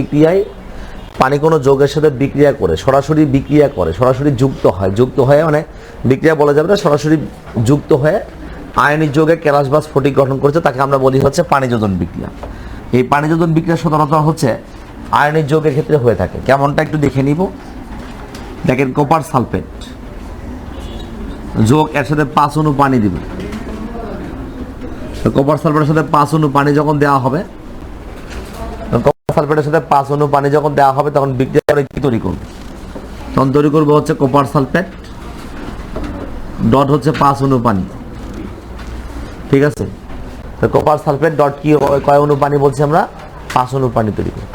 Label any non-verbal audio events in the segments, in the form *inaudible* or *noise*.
বিক্রিয়ায় পানি কোনো যোগের সাথে বিক্রিয়া করে, সরাসরি বিক্রিয়া করে, সরাসরি যুক্ত হয়, যুক্ত হয়ে মানে বিক্রিয়া বলা যাবে না, সরাসরি যুক্ত হয়ে আয়নিক যোগে ক্যালাস বা স্ফটিক গঠন করেছে, তাকে আমরা বলি হচ্ছে পানি যোজন বিক্রিয়া। এই পানি যোজন বিক্রিয়া সাধারণত হচ্ছে আয়নিক যোগের ক্ষেত্রে হয়ে থাকে। কেমনটা একটু দেখে নিব। দেখেন কপার সালফেট যোগ এর সাথে পাঁচ অনু পানি দিবে। কপার সালফেটের সাথে পাঁচ অনু পানি যখন দেওয়া হবে সালফেটের সাথে পাঁচ অনু পানি যখন দেওয়া হবে, তখন বিক্রিয়া করে কি তৈরি করবে? তখন তৈরি করব হচ্ছে কপার সালফেট ডট হচ্ছে পাঁচ অনু পানি। ঠিক আছে? তো কপার সালফেট ডট কি কয় অনু পানি বলছি আমরা? পাঁচ অনু পানি তৈরি করি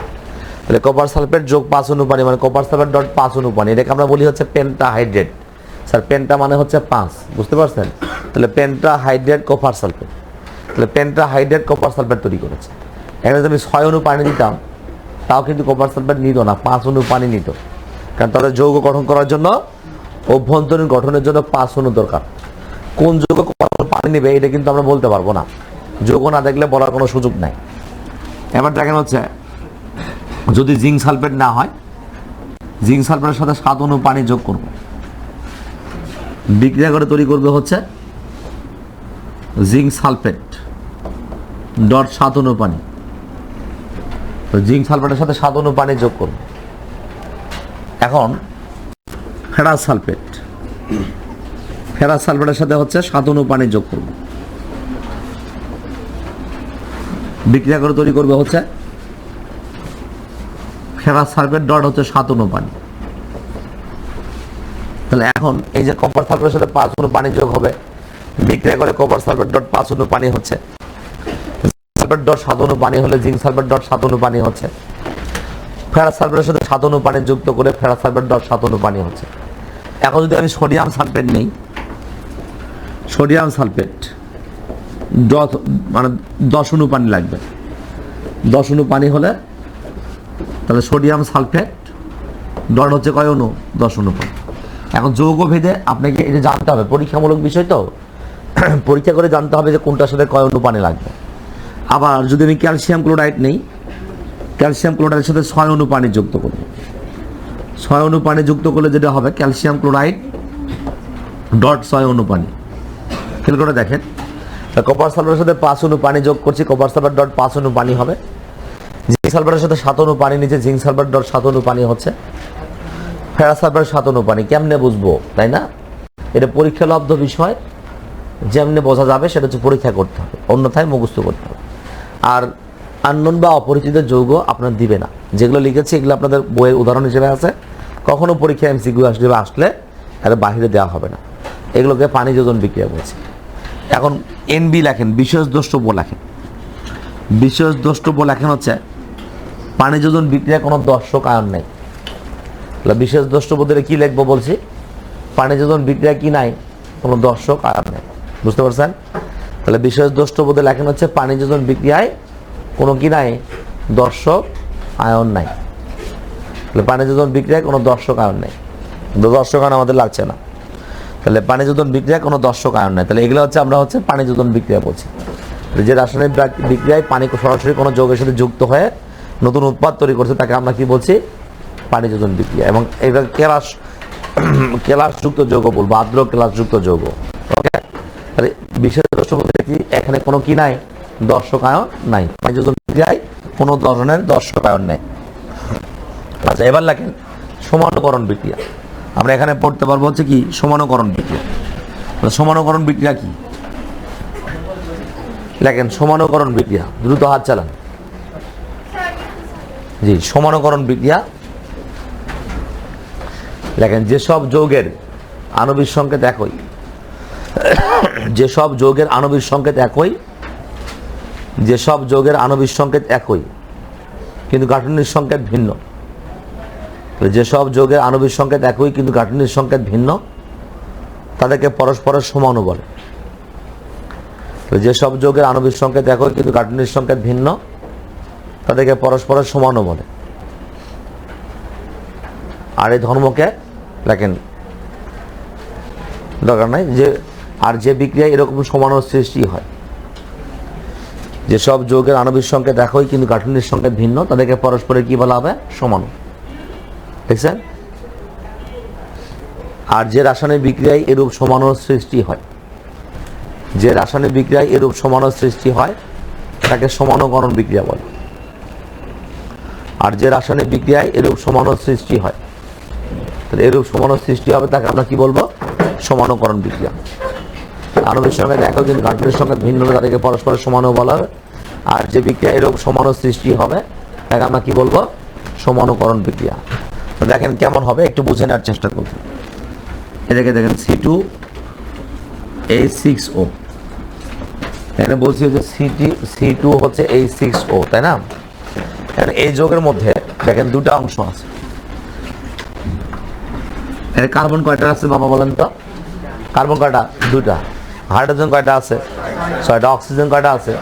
তাহলে কপার সালফেট যোগ পাঁচ অনু পানি মানে কপার সালফেট ডট পাঁচ অনু পানি, এটাকে আমরা বলি হচ্ছে পেন্টা হাইড্রেট স্যার পেন্টা মানে হচ্ছে পাঁচ, বুঝতে পারছেন? তাহলে পেন্টা হাইড্রেট কপার সালফেট তাহলে পেন্টা হাইড্রেট কপার সালফেট তৈরি করেছে। যদি আমি ছয় অনু পানি দিতাম, তাও কিন্তু কপার সালফেট নিত না, পাঁচ অনু পানি নিত। কারণ তাদের যৌগ গঠন করার জন্য, অভ্যন্তরীণ গঠনের জন্য পাঁচ অনু দরকার। কোন যৌগ পানি নেবে, এটা কিন্তু আমরা বলতে পারব না। যৌগ না দেখলে বলার কোনো সুযোগ নাই। এবার দেখেন হচ্ছে, যদি জিঙ্ক সালফেট না হয় জিঙ্ক সালফেটের সাথে সাত অনু পানি যোগ করব। বিক্রিয়া করে তৈরি করবে হচ্ছে জিঙ্ক সালফেট ডট সাত অনু পানি। তো জিঙ্ক সালফেটের সাথে সাত পানি যোগ করব এখন, ফেরাস সালফেট। ফেরাস সালফেটের সাথে হচ্ছে সাত পানি যোগ করব বিক্রিয়া করে তৈরি করবে হচ্ছে ফেরাস সালফেট ডট হচ্ছে সাত অনু পানি। তাহলে এখন এই যে কপার সালফেটের সাথে পাঁচ অনু পানি যোগ হবে, বিক্রিয়া করে কপার সালফেট ডট পাঁচ অনু পানি হচ্ছে সালফেট ডট সাত অনু পানি হলে জিঙ্ক সালফেট ডট সাত অনু পানি হচ্ছে। ফেরাস সালফেটের সাথে সাত অনু পানি যুক্ত করে ফেরাস সালফেট ডট সাত অনু পানি হচ্ছে। এখন যদি আমি সোডিয়াম সালফেট নেই, সোডিয়াম সালফেট দশ মানে দশ অনু পানি লাগবে। দশ অনু পানি হলে তাহলে সোডিয়াম সালফেট, ডট হচ্ছে কয় অনু? দশ অনু পানি। এখন যৌগ ভেদে আপনাকে এটা জানতে হবে। পরীক্ষামূলক বিষয় তো। *clears throat* পরীক্ষা করে জানতে হবে যে কোনটার সাথে কয় অনু পানি লাগবে। আবার যদি আমি ক্যালসিয়াম ক্লোরাইড নেই, ক্যালসিয়াম ক্লোরাইডের সাথে ছয় অনু পানি যুক্ত করব। ছয় অনু পানি যুক্ত করলে যেটা হবে, ক্যালসিয়াম ক্লোরাইড ডট ছয় অনু পানি। খেয়াল করে দেখেন কপার সালফারের সাথে পাঁচ অনু পানি যোগ করছি কপার সালফার ডট পাঁচ অনু পানি হবে। জিঙ্ক সালফারের সাথে সাত অনু পানি নিচে জিঙ্ক সালফার ডট সাত অনু পানি হচ্ছে। ফেরাস সালফারের সাত অনু পানি, কেমনে বুঝব, তাই না? এটা পরীক্ষালব্ধ বিষয়, যেমনি বোঝা যাবে সেটা হচ্ছে পরীক্ষা করতে হবে, অন্যথায় মুখস্থ করতে হবে। আর আননোন বা অপরিচিত যৌগ আপনার দিবে না। যেগুলো লিখেছি, এগুলো আপনাদের বইয়ের উদাহরণ হিসেবে আছে। কখনো পরীক্ষা এমসিকিউ আসলে আসলে এটা বাহিরে দেওয়া হবে না। এগুলোকে পানি যোজন বিক্রিয়া বলছে। এখন এনবি লেখেন, বিশেষ দ্রষ্টব্য লেখেন। বিশেষ দ্রষ্টব্য লেখেন হচ্ছে, পানি যোজন বিক্রিয়া কোনো দর্শক আয়ন নেই। বিশেষ দ্রষ্টব্যদের কি লিখব বলছি? পানি যোজন বিক্রিয়া কি নাই, কোনো দর্শক আয়ন নেই। বুঝতে পারছেন? তাহলে বিশেষ দ্রষ্টব্যদের লেখেন হচ্ছে পানি যোজন বিক্রিয়ায় কোনো কি নাই? দর্শক আয়ন নাই। তাহলে পানি যোজন বিক্রিয়ায় কোনো দর্শক আয়ন নেই। দর্শক আয়ন আমাদের লাগছে না। তাহলে পানি যোজন বিক্রিয়ায় কোনো দর্শক আয়ন নাই। তাহলে এগুলো হচ্ছে আমরা হচ্ছে পানি যোজন বিক্রিয়া বলছি। যে রাসায়নিক বিক্রিয়ায় পানি সরাসরি কোনো যৌগের সাথে যুক্ত হয়ে নতুন উৎপাদ তৈরি করছে, তাকে আমরা কি বলছি? পানি যোজন বিক্রিয়া। এবং এটা কেলাস *clears throat* কেলাসযুক্ত যৌগ বলব, আর্দ্র কেলাসযুক্ত যৌগ। ওকে বিশেষ দর্শক কি এখানে কোনো কি নাই? দর্শকায়ন নাই। পানি যোজন বিক্রিয়ায় কোনো ধরনের দর্শকায়ন নেই। আচ্ছা এবার লেখেন, সমানুকরণ বিক্রিয়া। আমরা এখানে পড়তে পারব হচ্ছে কি, সমানুকরণ বিক্রিয়া। তাহলে সমানুকরণ বিক্রিয়া কি? লেখেন, সমানুকরণ বিক্রিয়া। দ্রুত হাত চালান। জি, সমানুকরণ বিক্রিয়া। লেখেন, যেসব যৌগের আণবিক সংকেত একই যেসব যোগের আণবিক সংকেত একই, যেসব যোগের আণবিক সংকেত একই, কিন্তু গাঠনিক সংকেত ভিন্ন। যেসব যোগের আণবিক সংকেত একই, কিন্তু গাঠনিক সংকেত ভিন্ন, তাদেরকে পরস্পরের সমানু বলে। যেসব যোগের আণবিক সংকেত একই, কিন্তু গাঠনিক সংকেত ভিন্ন, তাদেরকে পরস্পরের সমানও বলে। আর এই ধর্মকে দেখেন দরকার নাই যে আর যে বিক্রিয়ায় এরকম সমানু সৃষ্টি হয়। যেসব যৌগের আণবিক সংকেত একই, কিন্তু গাঠনিক সংকেত ভিন্ন, তাদেরকে পরস্পরের কি বলা হবে? সমান দেখছেন? আর যে রাসায়নিক বিক্রিয়ায় এরূপ সমানুর সৃষ্টি হয়। যে রাসায়নিক বিক্রিয়ায় এরূপ সমানুর সৃষ্টি হয়, তাকে সমানুকরণ বিক্রিয়া বলে। আর যে রাসায়নিক বিক্রিয়ায় এরূপ সমানুর সৃষ্টি হয়, তাহলে এরূপ সমানুর সৃষ্টি হবে, তাকে আমরা কি বলব? সমানুকরণ বিক্রিয়া। আণবিক সঙ্গে একই কিন্তু গাঠনিক সঙ্গে ভিন্ন তাদেরকে পরস্পরের সমানও বলা হবে। আর যে বিক্রিয়া এরকম সমানও সৃষ্টি হবে, তাকে আমরা কি বলব? সমানুকরণ বিক্রিয়া। দেখেন কেমন হবে, একটু বুঝে নেওয়ার চেষ্টা করুন। এটাকে দেখেন সি টু এই সিক্স ও এখানে বলছি যে সিটি সি টু হচ্ছে এই সিক্স ও তাই না? এই যোগের মধ্যে দেখেন দুটা অংশ আছে। কার্বন কয়টা আছে বাবা বলেন তো? কার্বন কয়টা? দুটা। হাইড্রোজেন কয়টা আছে? ছয়টা অক্সিজেন কয়টা আছে।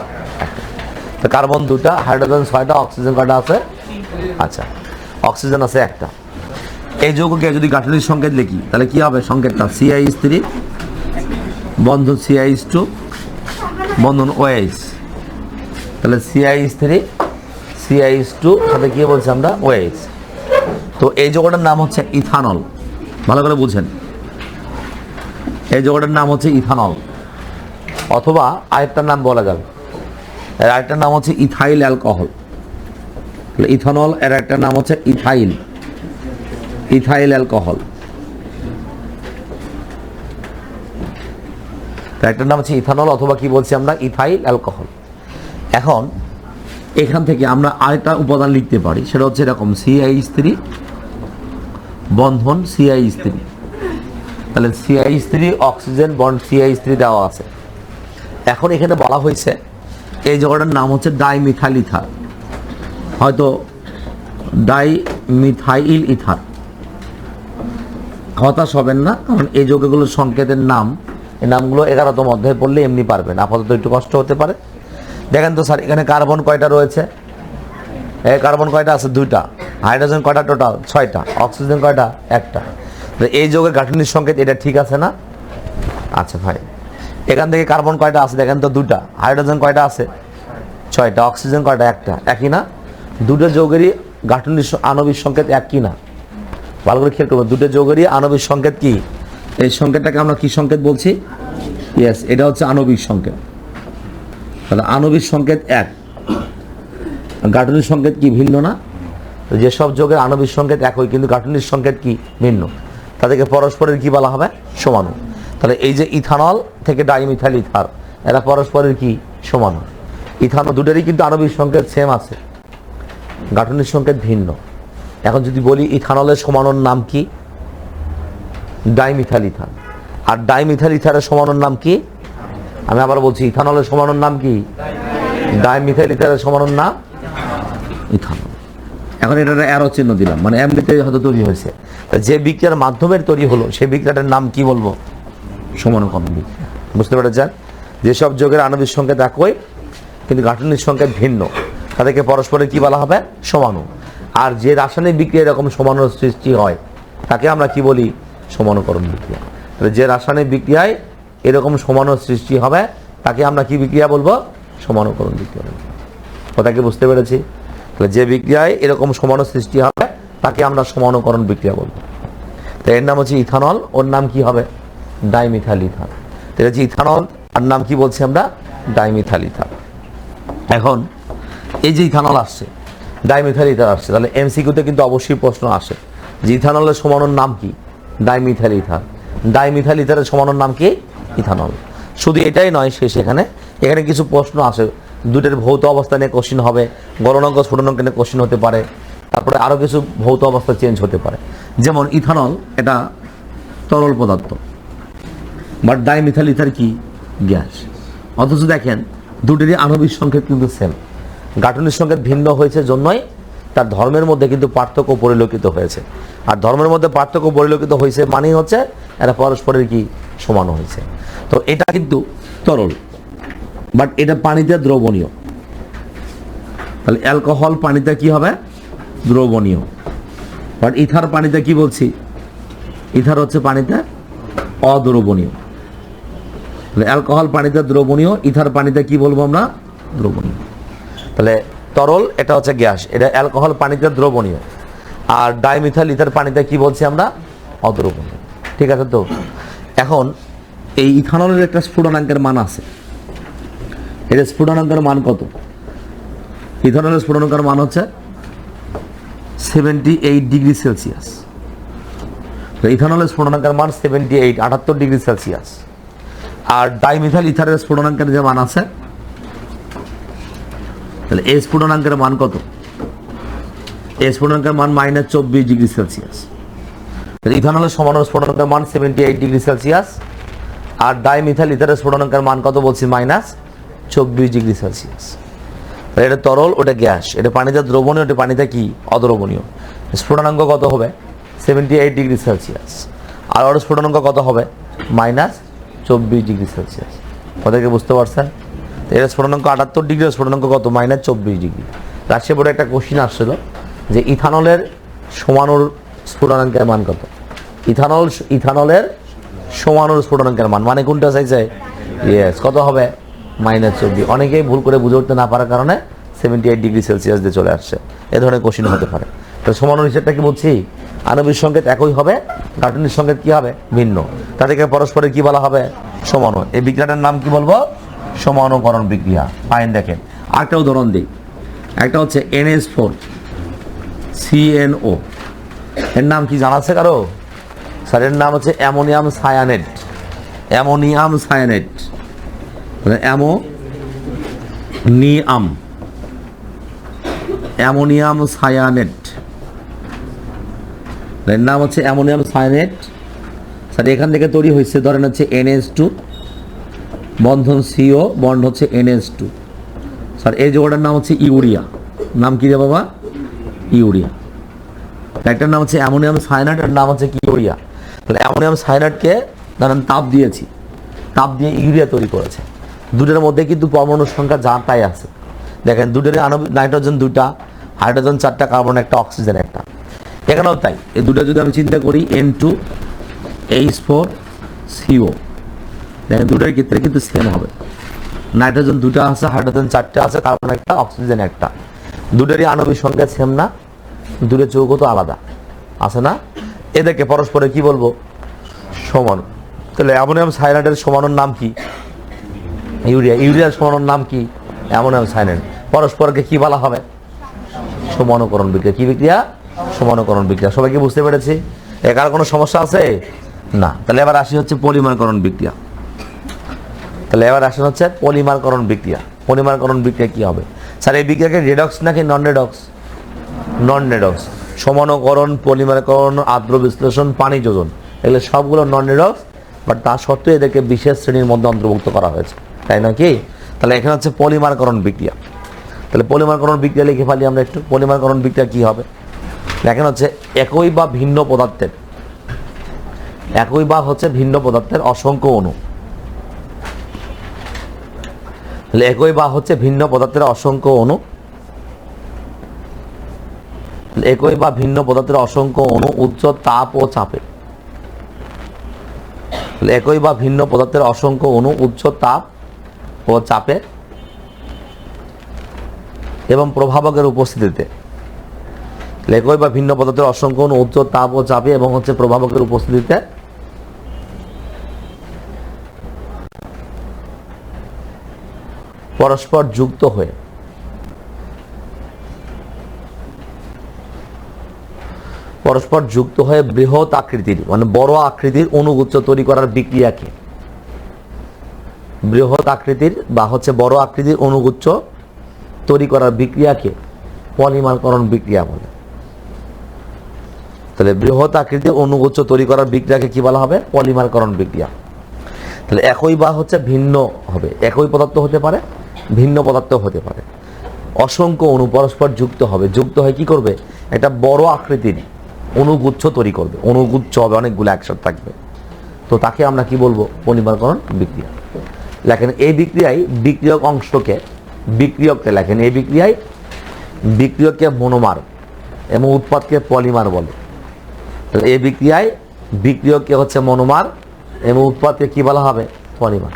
তো কার্বন দুটা হাইড্রোজেন ছয়টা, অক্সিজেন কয়টা আছে? আচ্ছা অক্সিজেন আছে একটা। এই যৌগকে যদি গাঠনিক সংকেত লিখি, তাহলে কি হবে সংকেতটা? সিআই স্ত্রী বন্ধন সিআইস টু বন্ধন ওএইচ তাহলে সিআই স্ত্রী সিআইস টু সাথে কি বলছি আমরা? ওএইচ তো এই যৌগটার নাম হচ্ছে ইথানল। ভালো করে বুঝেন। এই যৌগটার নাম হচ্ছে ইথানল। অথবা আরেকটার নাম বলা যাবে। আরেকটার নাম হচ্ছে ইথাইল অ্যালকোহল। ইথানল, এর একটা নাম হচ্ছে ইথাইল। Ethyl alcohol. তো একটার নাম হচ্ছে ইথানল অথবা কি বলছি আমরা? Ethyl alcohol. এখন এখান থেকে আমরা আরেকটা উপাদান লিখতে পারি। সেটা হচ্ছে এরকম সিআই স্ত্রী বন্ধন সিআই স্ত্রী তাহলে সিআই স্ত্রী অক্সিজেন বন্ড সিআই স্ত্রী দেওয়া আছে। এখন এখানে বলা হয়েছে এই জায়গাটার নাম হচ্ছে ডাইমিথাইল ইথার হয়তো ডাইমিথাইল ইথার হতাশ হবেন না, কারণ এই যৌগগুলোর সংকেতের নাম, এই নামগুলো এগারোতম অধ্যায় পড়লে এমনি পারবেন, আপাতত একটু কষ্ট হতে পারে। দেখেন তো স্যার, এখানে কার্বন কয়টা রয়েছে? এ কার্বন কয়টা আছে? দুইটা। হাইড্রোজেন কয়টা টোটাল? ছয়টা। অক্সিজেন কয়টা? একটা। এই যৌগের গাঠনিক সংকেত, এটা ঠিক আছে না? আচ্ছা ভাই। এখান থেকে কার্বন কয়টা আছে? দেখেন তো দুটা। হাইড্রোজেন কয়টা আছে? ছয়টা। অক্সিজেন কয়টা? একটা। একই না? দুটো যৌগেরই গাঠনিক আণবিক সংকেত একই না? ভালো করে খেয়াল করব দুটো যৌগেরই আণবিক সংকেত কি? এই সংকেতটাকে আমরা কি সংকেত বলছি? ইয়েস এটা হচ্ছে আণবিক সংকেত। তাহলে আণবিক সংকেত এক। গাঠনিক সংকেত কি ভিন্ন না? যেসব যোগের আণবিক সংকেত একই, কিন্তু গাঠনিক সংকেত কি ভিন্ন? তাদেরকে পরস্পরের কি বলা হবে? সমানু তাহলে এই যে ইথানল থেকে ডাইমিথাইল ইথার, এরা পরস্পরের কি? সমান। ইথানল দুটারই কিন্তু আণবিক সংকেত সেম আছে। গাঠনিক সংকেত ভিন্ন। এখন যদি বলি ইথানলের সমানোর নাম কি? ডাইমিথাইল ইথার আর ডাইমিথাইল ইথারের সমানোর নাম কি? আমি আবার বলছি, ইথানলের সমানোর নাম কি? ডাইমিথাইল ইথারের সমানোর নাম ইথানল। এখন এটা অ্যারো চিহ্ন দিলাম। মানে এমনিতে হয়তো তৈরি হয়েছে। যে বিক্রিয়ার মাধ্যমে তৈরি হলো, সেই বিক্রিয়াটার নাম কি বলব? বিক্রিয়া বুঝতে পেরেছেন? যেসব যোগের আণবিক সংকেত একই, কিন্তু গাঠনিক সংকেত ভিন্ন। তাদেরকে পরস্পরের কি বলা হবে? সমাণু আর যে রাসায়নিক বিক্রিয়া এরকম সমানুর সৃষ্টি হয়, তাকে আমরা কি বলি? সমানুকরণ বিক্রিয়া। তাহলে যে রাসায়নিক বিক্রিয়ায় এরকম সমানুর সৃষ্টি হবে, তাকে আমরা কি বিক্রিয়া বলব? সমানুকরণ বিক্রিয়া বলব। কথা বুঝতে পেরেছি? তাহলে যে বিক্রিয়ায় এরকম সমাণু সৃষ্টি হবে, তাকে আমরা সমানুকরণ বিক্রিয়া বলব। তো এর নাম হচ্ছে ইথানল। ওর নাম কি হবে? ডাইমিথাইল ইথান এটা হচ্ছে ইথানল আর নাম কি বলছি আমরা? ডাইমিথাইল ইথান এখন, এই যে ইথানল আসছে ডাইমিথাইল ইথার আসছে, তাহলে এমসিকিউতে কিন্তু অবশ্যই প্রশ্ন আসে যে ইথানলের সমানোর নাম কি? ডাইমিথাইল ইথার ডাইমিথাইল ইথারের সমানোর নাম কি? ইথানল। শুধু এটাই নয়, শেষ এখানে। এখানে কিছু প্রশ্ন আসে। দুটের ভৌত অবস্থা নিয়ে কোশ্চিন হবে, গলনাঙ্ক ছোটনাঙ্ক নিয়ে কোশ্চিন হতে পারে, তারপরে আরও কিছু ভৌত অবস্থা চেঞ্জ হতে পারে। যেমন ইথানল, এটা তরল পদার্থ। বাট ডাইমিথাইল ইথার কি গ্যাস অথচ দেখেন, দুটিরই আণবিক সংকেত কিন্তু সেম গাঠনিক সংকেত ভিন্ন হয়েছে জন্যই তার ধর্মের মধ্যে কিন্তু পার্থক্য পরিলক্ষিত হয়েছে। আর ধর্মের মধ্যে পার্থক্য পরিলক্ষিত হয়েছে মানেই হচ্ছে এরা পরস্পরের কি সমান হয়েছে। তো এটা কিন্তু তরল। বাট এটা পানিতে দ্রবণীয়। তাহলে অ্যালকোহল পানিতে কি হবে? দ্রবণীয়। বাট ইথার পানিতে কি বলছি? ইথার হচ্ছে পানিতে অদ্রবণীয়। অ্যালকোহল পানিতে দ্রবণীয়, ইথার পানিতে কি বলব আমরা? দ্রবণীয়। তাহলে তরল, এটা হচ্ছে গ্যাস, এটা অ্যালকোহল পানিতে দ্রবণীয়। আর ডাইমিথাল ইথার পানিতে কি বলছি আমরা? অদ্রবণীয়। ঠিক আছে তো? এখন, এই ইথানলের একটা স্ফুটনাঙ্কের মান আছে। এটা স্ফুটনাঙ্কের মান কত? ইথানলের স্ফুটনাঙ্কের মান হচ্ছে সেভেন্টি এইট ডিগ্রি সেলসিয়াস ইথানলের স্ফুটনাঙ্কের মান সেভেন্টি এইট আটাত্তর ডিগ্রি সেলসিয়াস আর ডাইমিথাইল ইথারের স্ফুটনাঙ্কের যে মান আছে, তাহলে এই স্ফুটনাঙ্কের মান কত? এই স্ফুটনাঙ্কের মান মাইনাস চব্বিশ ডিগ্রি সেলসিয়াস। তাহলে ইথানলের সমান স্ফুটনাঙ্কের মান সেভেন্টি এইট ডিগ্রি সেলসিয়াস, আর ডাইমিথাইল ইথারের স্ফুটনাঙ্কের মান কত বলছি? মাইনাস চব্বিশ ডিগ্রি সেলসিয়াস। তাহলে এটা তরল, ওটা গ্যাস। এটা পানিতে দ্রবণীয়, ওটা পানিতে কি? অদ্রবণীয়। স্ফুটনাঙ্ক কত হবে? Seventy eight degree Celsius. আর ওর স্ফুটনাঙ্ক কত হবে? মাইনাস চব্বিশ ডিগ্রি সেলসিয়াস। কথাকে বুঝতে পারছেন? তো এর স্ফুটনাঙ্ক আটাত্তর ডিগ্রি স্ফুটনাঙ্ক কত? মাইনাস চব্বিশ ডিগ্রি। রাশিয়া বোর্ডে একটা কোশ্চিন আসছিল যে ইথানলের সমানুর স্ফুটনাঙ্কের মান কত? ইথানল, ইথানলের সমানুর স্ফুটনাঙ্কের মান। মানে কোনটা চাইছে? ইয়েস কত হবে? মাইনাস চব্বিশ। অনেকেই ভুল করে বুঝে উঠতে না পারার কারণে সেভেন্টি এইট ডিগ্রি সেলসিয়াস দিয়ে চলে আসছে। এ ধরনের কোশ্চিন হতে পারে। তো সমানুর হিসেবটা কি বলছি আণবিক সংকেত একই হবে গাঠনিক সংকেত কি হবে? ভিন্ন। তাদেরকে পরস্পরের কি বলা হবে? সমানু। এই বিক্রিয়াটার নাম কি বলব? সমানুকরণ বিক্রিয়া। ফাইন দেখেন। আরেকটা উদাহরণ দিই। একটা হচ্ছে এনএস ফোর সিএনও এর নাম কি জানা আছে কারও? স্যার, এর নাম হচ্ছে ammonium cyanate. Ammonium cyanate. Ammonium ammonium cyanate. এর নাম হচ্ছে অ্যামোনিয়াম সায়ানেট স্যার, এখান থেকে তৈরি হয়েছে, ধরেন হচ্ছে এনএস টু। বন্ধন সিও, বন্ড হচ্ছে এনএস টু। স্যার, এই জোগাড়ার নাম হচ্ছে ইউরিয়া। নাম কি রে বাবা? ইউরিয়া। একটার নাম হচ্ছে অ্যামোনিয়াম সায়ানাইড এর নাম হচ্ছে ইউরিয়া? তাহলে অ্যামোনিয়াম সায়ানাইডকে ধরেন তাপ দিয়েছি। তাপ দিয়ে ইউরিয়া তৈরি করেছে। দুটোর মধ্যে কিন্তু পরমাণু সংখ্যা যা তাই আছে। দেখেন দুটোর নাইট্রোজেন দুটা হাইড্রোজেন চারটা, কার্বন একটা, অক্সিজেন একটা। এখানেও তাই। এই দুটো যদি আমি চিন্তা করি N two H four CO দেখেন দুটোর ক্ষেত্রে কিন্তু সেম হবে। নাইট্রোজেন দুটো আছে হাইড্রোজেন চারটে আছে কার্বন একটা অক্সিজেন একটা। দুটোরই আণবিক সংখ্যা সেম না দুটো চৌকো তো আলাদা। আছে না? এদেরকে পরস্পরে কি বলব? সমান। তাহলে অ্যামোনিয়াম সাইনাইডের সমানোর নাম কি? ইউরিয়া। ইউরিয়ার সমানোর নাম কি? Ammonium cyanide. পরস্পরকে কি বলা হবে? সমানুকরণ বিক্রিয়া। কি বিক্রিয়া? সমানুকরণ বিক্রিয়া। সবাই কি বুঝতে পেরেছি? একার কোনো সমস্যা আছে? না। তাহলে এবার আসি হচ্ছে পলিমারকরণ বিক্রিয়া। তাহলে এবার আসেন হচ্ছে পলিমারকরণ বিক্রিয়া। পলিমারকরণ বিক্রিয়া কি হবে? স্যার, এই বিক্রিয়াকে রেডক্স নাকি নন রেডক্স নন রেডক্স সমানকরণ পলিমারকরণ আদ্র বিশ্লেষণ, পানি যোজন। এগুলো সবগুলো নন রেডক্স বাট তা সত্ত্বেও এদেরকে বিশেষ শ্রেণির মধ্যে অন্তর্ভুক্ত করা হয়েছে। তাই না কি? তাহলে এখানে হচ্ছে পলিমারকরণ বিক্রিয়া। তাহলে পলিমারকরণ বিক্রিয়া লিখে ফেলি আমরা একটু। পলিমারকরণ বিক্রিয়া কি হবে? দেখেন হচ্ছে একই বা ভিন্ন পদার্থের, একই বা হচ্ছে ভিন্ন পদার্থের অসংখ্য অণু। একই বা হচ্ছে ভিন্ন পদার্থের অসংখ্য অণু। একই বা ভিন্ন পদার্থের অসংখ্য অণু উচ্চ তাপ ও চাপে। একই বা ভিন্ন পদার্থের অসংখ্য অণু উচ্চ তাপ ও চাপে এবং প্রভাবকের উপস্থিতিতে। তাহলে বা ভিন্ন পদার্থের অসংখ্য উচ্চ তাপ ও চাপে এবং হচ্ছে প্রভাবকের উপস্থিতিতে পরস্পর যুক্ত হয়ে। পরস্পর যুক্ত হয়ে বৃহৎ আকৃতির মানে বড় আকৃতির অনুগুচ্ছ তৈরি করার বিক্রিয়াকে। বৃহৎ আকৃতির বা হচ্ছে বড় আকৃতির অনুগুচ্ছ তৈরি করার বিক্রিয়াকে পলিমারকরণ বিক্রিয়া বলে। তাহলে বৃহৎ আকৃতির অনুগুচ্ছ তৈরি করার বিক্রিয়াকে কি বলা হবে? পলিমারকরণ বিক্রিয়া। তাহলে একই বা হচ্ছে ভিন্ন হবে, একই পদার্থ হতে পারে, ভিন্ন পদার্থ হতে পারে। অসংখ্য অণু পরস্পর যুক্ত হবে, যুক্ত হয়ে কি করবে? একটা বড় আকৃতির অনুগুচ্ছ তৈরি করবে, অনুগুচ্ছ হবে, অনেকগুলো একসাথে থাকবে। তো তাকে আমরা কি বলব? পলিমারকরণ বিক্রিয়া। লেখেন, এই বিক্রিয়ায় বিক্রিয়ক অংশকে, বিক্রিয়ককে লেখেন, এই বিক্রিয়ায় বিক্রিয়ককে মনোমার এবং উৎপাদকে পলিমার বলে। এই বিক্রিয়ায় বিক্রিয়ককে হচ্ছে মনোমার এবং উৎপাদকে কি বলা হবে? পলিমার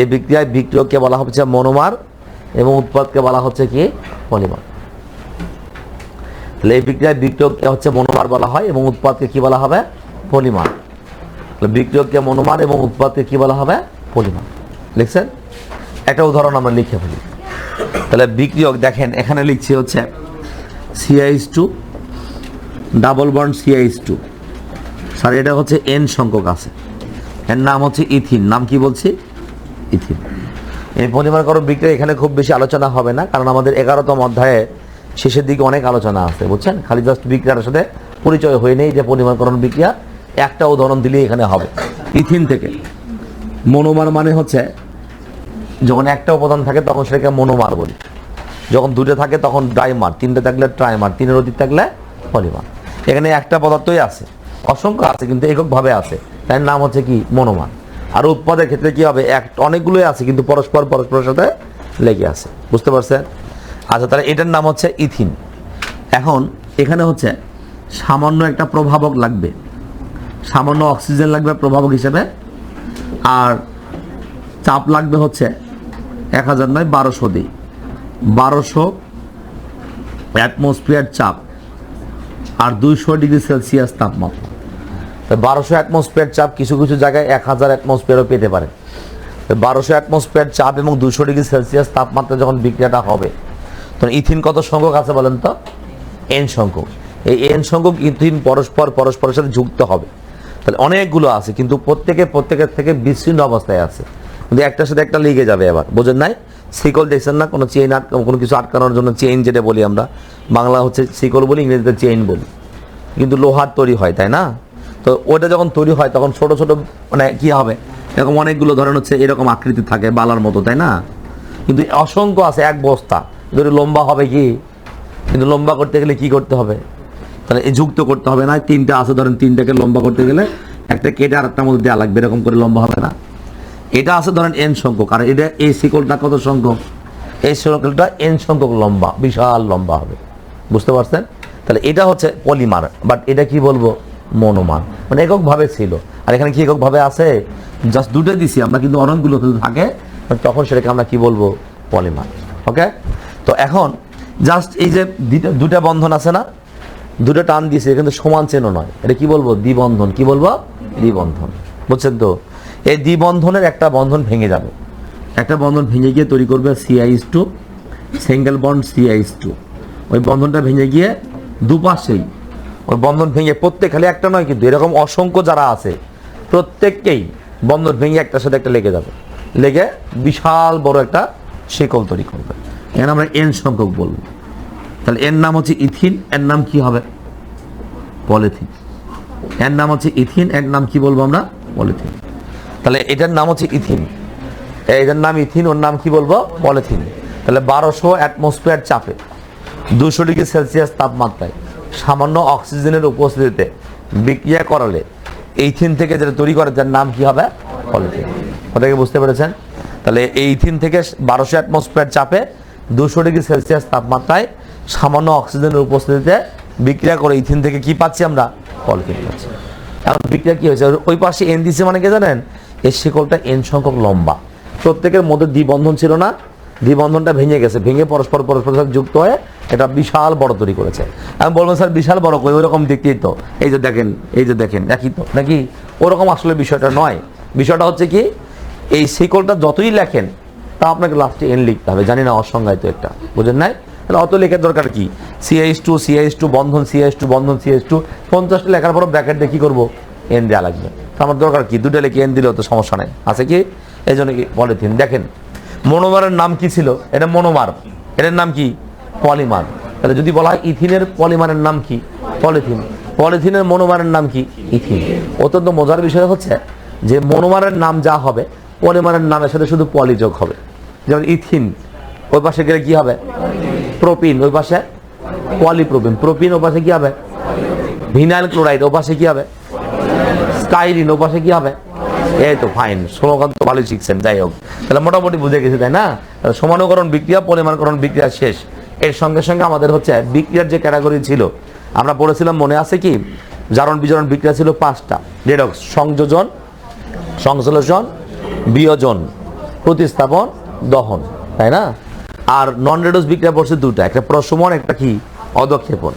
এই বিক্রিয়ায় বিক্রিয়ককে বলা হচ্ছে মনোমার এবং উৎপাদকে বলা হচ্ছে কি? পলিমার তাহলে এই বিক্রিয়ায় বিক্রিয়ককে হচ্ছে মনোমার বলা হয় এবং উৎপাদকে কি বলা হবে? পলিমার তাহলে বিক্রিয়ককে মনোমার এবং উৎপাদকে কি বলা হবে? পলিমার লিখছেন? একটা উদাহরণ আমরা লিখে ফেলি। তাহলে বিক্রিয়ক দেখেন, এখানে লিখছি হচ্ছে CIS two double bond CIS two sir, এটা হচ্ছে এন সংখ্যক আছে। এর নাম হচ্ছে ইথিন। নাম কি বলছি? ইথিন। এই পরিমাণকরণ বিক্রিয়া, এখানে খুব বেশি আলোচনা হবে না, কারণ আমাদের এগারোতম অধ্যায়ে শেষের দিকে অনেক আলোচনা আছে, বুঝছেন? খালি জাস্ট বিক্রিয়ার সাথে পরিচয় হয়ে নেই যে পরিমাণকরণ বিক্রিয়া, একটা উদাহরণ দিলেই এখানে হবে। ইথিন থেকে। মনোমার মানে হচ্ছে, যখন একটা উপাদান থাকে, তখন সেটাকে মনোমার বলি। যখন দুটো থাকে, তখন ডাইমার। তিনটে থাকলে ট্রাইমার তিনের অধিক থাকলে পলিমার এখানে একটা পদার্থই আছে। অসংখ্য আছে, কিন্তু এককভাবে আছে। তার নাম হচ্ছে কি? মনোমান। আর উৎপাদের ক্ষেত্রে কি হবে? এক অনেকগুলোই আছে, কিন্তু পরস্পর পরস্পরের সাথে লেগে আছে। বুঝতে পারছেন? আচ্ছা তাহলে এটার নাম হচ্ছে ইথিন। এখন এখানে হচ্ছে সামান্য একটা প্রভাবক লাগবে। সামান্য অক্সিজেন লাগবে প্রভাবক হিসেবে। আর চাপ লাগবে হচ্ছে এক হাজার নয়, বারোশো দিই বারোশো অ্যাটমসফিয়ার চাপ। আর দুইশো ডিগ্রি সেলসিয়াস তাপমাত্রা। বারোশো অ্যাটমসফিয়ার চাপ কিছু কিছু জায়গায় এক হাজার অ্যাটমসফিয়ারও পেতে পারে। বারোশো অ্যাটমসফিয়ার চাপ এবং দুশো ডিগ্রি সেলসিয়াস তাপমাত্রা যখন বিক্রিয়াটা হবে তখন ইথিন কত সংখ্যক আছে বলেন তো? এন সংখ্যক। এই এন সংখ্যক ইথিন পরস্পর পরস্পরের সাথে যুক্ত হবে। তাহলে অনেকগুলো আছে, কিন্তু প্রত্যেকে প্রত্যেকের থেকে বিচ্ছিন্ন অবস্থায় আছে। কিন্তু একটার সাথে একটা লেগে যাবে আবার বোঝেন নাই? সিকল দেখছেন না? কোনো চেইন আটকা কোনো কিছু আটকানোর জন্য চেইন যেটা বলি আমরা। বাংলা হচ্ছে সিকল বলি, ইংরেজিতে চেইন বলি। কিন্তু লোহার তৈরি হয়, তাই না? তো ওটা যখন তৈরি হয়, তখন ছোট ছোট মানে কি হবে? এরকম অনেকগুলো ধরেন হচ্ছে এরকম আকৃতি থাকে, বালার মতো, তাই না? কিন্তু অসংখ্য আছে, এক বস্তা। যদি লম্বা হবে কি? কিন্তু লম্বা করতে গেলে কি করতে হবে? তাহলে যুক্ত করতে হবে না, তিনটা আছে, ধরেন তিনটাকে লম্বা করতে গেলে একটা কেটে আর একটা মধ্যে দেওয়া লাগবে, এরকম করে লম্বা হবে না। এটা আছে ধরেন এন সংখ্যক, আর এটা এই শিকলটা কত সংখ্যক? এই শিকলটা এন সংখ্যক লম্বা, বিশাল লম্বা হবে। বুঝতে পারছেন? তাহলে এটা হচ্ছে পলিমার বাট এটা কি বলব? মনোমার। মানে এককভাবে ছিল। আর এখানে কি এককভাবে আছে? জাস্ট দুটো দিছি, আমরা কিন্তু অনেকগুলো থাকে তখন সেটাকে আমরা কি বলব? পলিমার। ওকে তো এখন জাস্ট এই যে দুটা বন্ধন আছে না? দুটো টান দিয়েছে, কিন্তু সমান চেন নয়। এটা কি বলব? দ্বিবন্ধন কি বলব? দ্বিবন্ধন বুঝছেন তো? এই দ্বিবন্ধনের একটা বন্ধন ভেঙে যাবে। একটা বন্ধন ভেঙে গিয়ে তৈরি করবে CIS two single bond CIS two ওই বন্ধনটা ভেঙে গিয়ে দুপাশেই, ওই বন্ধন ভেঙে প্রত্যেক, খালি একটা নয় কিন্তু এরকম অসংখ্য যারা আছে, প্রত্যেককেই বন্ধন ভেঙে একটার সাথে একটা লেগে যাবে। লেগে বিশাল বড় একটা শিকল তৈরি করবে। এখানে আমরা এন সংখ্যক বলব। তাহলে এর নাম হচ্ছে ইথিন এর নাম কি হবে? পলিথিন। এর নাম হচ্ছে ইথিন এর নাম কি বলব আমরা? পলিথিন। তাহলে এটার নাম হচ্ছে ইথিন। এটার নাম ইথিন, ওর নাম কি বলব? পলিথিন। তাহলে বারোশো অ্যাটমসফিয়ার চাপে। দুশো ডিগ্রি সেলসিয়াস তাপমাত্রায় সামান্য অক্সিজেনের উপস্থিতিতে বিক্রিয়া করালে এইথিন থেকে যেটা তৈরি করে, যার নাম কি হবে? পলিথিন। ওটাকে বুঝতে পেরেছেন? তাহলে এই ইথিন থেকে বারোশো অ্যাটমসফিয়ার চাপে দুশো ডিগ্রি সেলসিয়াস তাপমাত্রায় সামান্য অক্সিজেনের উপস্থিতিতে বিক্রিয়া করে ইথিন থেকে কি পাচ্ছি আমরা? পলিথিন পাচ্ছি। এখন বিক্রিয়া কি হয়েছে? ওই পাশে এন মানে কি জানেন? এই শিকলটা এন সংখ্যক লম্বা। প্রত্যেকের মধ্যে দ্বিবন্ধন ছিল না, দ্বিবন্ধনটা ভেঙে গেছে, ভেঙে পরস্পর পরস্পর সাথে যুক্ত হয়ে এটা বিশাল বড় তৈরি করেছে। আমি বলব, স্যার, বিশাল বড় কই? ওরকম দেখতেই তো। এই যে দেখেন, এই যে দেখেন, একই তো। নাকি? ওরকম আসলে বিষয়টা নয়। বিষয়টা হচ্ছে কি, এই শিকলটা যতই লেখেন, তা আপনাকে লাস্টে এন লিখতে হবে। জানি না, অসংজ্ঞায়িত একটা। বুঝেন নাই? তাহলে অত লেখার দরকার কি? সিআইএস টু সিআইএস টু বন্ধন সিআইএস টু বন্ধন সিআইএস টু পঞ্চাশটা লেখার পর ব্র্যাকেট দিয়ে কী করব? এন দেওয়া লাগবে। আমার দরকার কি? দুটো লিখে এন দিলেও তো সমস্যা নাই। আছে কি? এই জন্য কি পলিথিন? দেখেন, মনোমারের নাম কি ছিল? এটা মনোমার। এটার নাম কি? পলিমার। তাহলে যদি বলা হয় ইথিনের পলিমারের নাম কি? পলিথিন। পলিথিনের মনোমারের নাম কি? ইথিন। অত্যন্ত মজার বিষয় হচ্ছে যে মনোমারের নাম যা হবে, পলিমারের নামের সাথে শুধু পলি যোগ হবে। যেমন ইথিন, ওই পাশে গেলে কি হবে? প্রোপিন। ওই পাশে পলিপ্রোপিন। প্রোপিন, ওই পাশে কি হবে? Vinyl chloride. ও পাশে কি হবে? স্টাইরিন ও কি হবে? এই তো ফাইন স্লোগান ভালোই শিখছেন, যাই হোক। তাহলে মোটামুটি বুঝে গেছে, তাই না? সমানুকরণ বিক্রিয়া পরিমাণকরণ বিক্রিয়া শেষ। এর সঙ্গে সঙ্গে আমাদের হচ্ছে বিক্রিয়ার যে ক্যাটাগরি ছিল, আমরা পড়েছিলাম মনে আছে কি? জারণ বিজারণ বিক্রিয়া ছিল পাঁচটা। রেডক্স, সংযোজন, সংশ্লেষণ, বিয়োজন, প্রতিস্থাপন, দহন, তাই না? আর নন রেডোস বিক্রিয়া পড়ছে দুটা, একটা প্রশমন, একটা কি? অদক্ষেপণ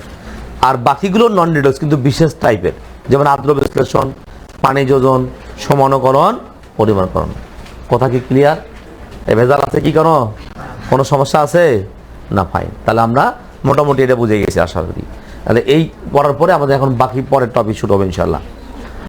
আর বাকিগুলো নন রেডোস কিন্তু বিশেষ টাইপের যেমন আদ্র বিশ্লেষণ পানি যোজন, সমানকরণ, পরিমাণকরণ। কথা কি ক্লিয়ার এ ভেজাল আছে কি কোনো? কোনো সমস্যা আছে? না ফাইন তাহলে আমরা মোটামুটি এটা বুঝে গেছি, আশা করি। তাহলে এই পড়ার পরে আমাদের এখন বাকি পরের টপিক শুরু হবে ইনশাল্লাহ